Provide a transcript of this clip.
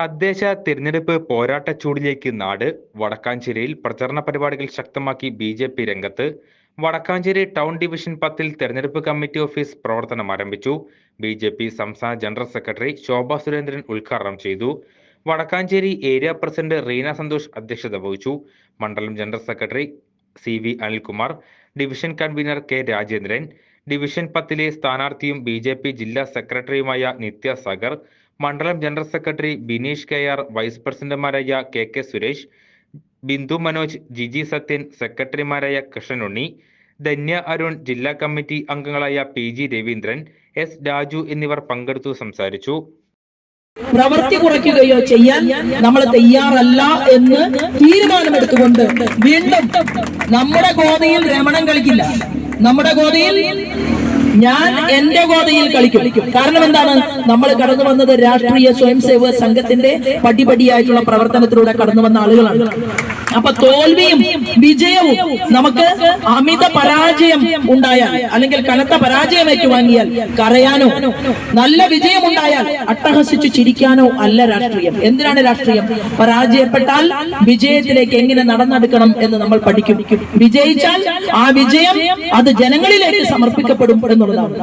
തദ്ദേശ തിരഞ്ഞെടുപ്പ് പോരാട്ട ചൂടിലേക്ക് നാട് വടക്കാഞ്ചേരിയിൽ പ്രചരണ പരിപാടികൾ ശക്തമാക്കി ബി ജെ പി രംഗത്ത്. വടക്കാഞ്ചേരി ടൗൺ ഡിവിഷൻ പത്തിൽ തെരഞ്ഞെടുപ്പ് കമ്മിറ്റി ഓഫീസ് പ്രവർത്തനം ആരംഭിച്ചു. ബി ജെ പി സംസ്ഥാന ജനറൽ സെക്രട്ടറി ശോഭ സുരേന്ദ്രൻ ഉദ്ഘാടനം ചെയ്തു. വടക്കാഞ്ചേരി ഏരിയ പ്രസിഡന്റ് റീന സന്തോഷ് അധ്യക്ഷത വഹിച്ചു. മണ്ഡലം general secretary C V Anilkumar division convenor K Rajendran division പത്തിലെ സ്ഥാനാർത്ഥിയും ബി ജെ പി ജില്ലാ സെക്രട്ടറിയുമായ നിത്യ സാഗർ മണ്ഡലം general secretary Bineesh K R vice പ്രസിഡന്റുമാരായ കെ കെ സുരേഷ് ബിന്ദു മനോജ് ജിജി സത്യൻ സെക്രട്ടറിമാരായ കൃഷ്ണനുണ്ണി ധന്യ അരുൺ ജില്ലാ കമ്മിറ്റി അംഗങ്ങളായ P G Raveendran S Raju എന്നിവർ പങ്കെടുത്തു സംസാരിച്ചു. പ്രവൃത്തി കുറയ്ക്കുകയോ ചെയ്യാൻ നമ്മൾ തയ്യാറല്ല എന്ന് തീരുമാനമെടുത്തുകൊണ്ട് വീണ്ടും നമ്മുടെ ഗോതയിൽ രമണം കളിക്കില്ല. നമ്മുടെ ഗോതയിൽ ഞാൻ എന്റെ ഗോതയിൽ കളിക്കും. കാരണം എന്താണ്? നമ്മൾ കടന്നു വന്നത് രാഷ്ട്രീയ സ്വയം സംഘത്തിന്റെ പടിപടിയായിട്ടുള്ള പ്രവർത്തനത്തിലൂടെ കടന്നു വന്ന ആളുകളാണ്. അപ്പൊ തോൽവിയും വിജയവും നമുക്ക് അമിത പരാജയം ഉണ്ടായാൽ അല്ലെങ്കിൽ കനത്ത പരാജയം ഏറ്റുവാങ്ങിയാൽ കരയാനോ നല്ല വിജയം ഉണ്ടായാൽ അട്ടഹസിച്ചു ചിരിക്കാനോ അല്ല രാഷ്ട്രീയം. എന്തിനാണ് രാഷ്ട്രീയം? പരാജയപ്പെട്ടാൽ വിജയത്തിലേക്ക് എങ്ങനെ നടന്നെടുക്കണം എന്ന് നമ്മൾ പഠിക്കും. വിജയിച്ചാൽ ആ വിജയം അത് ജനങ്ങളിലേക്ക് സമർപ്പിക്കപ്പെടും എന്നുള്ളതാണ്.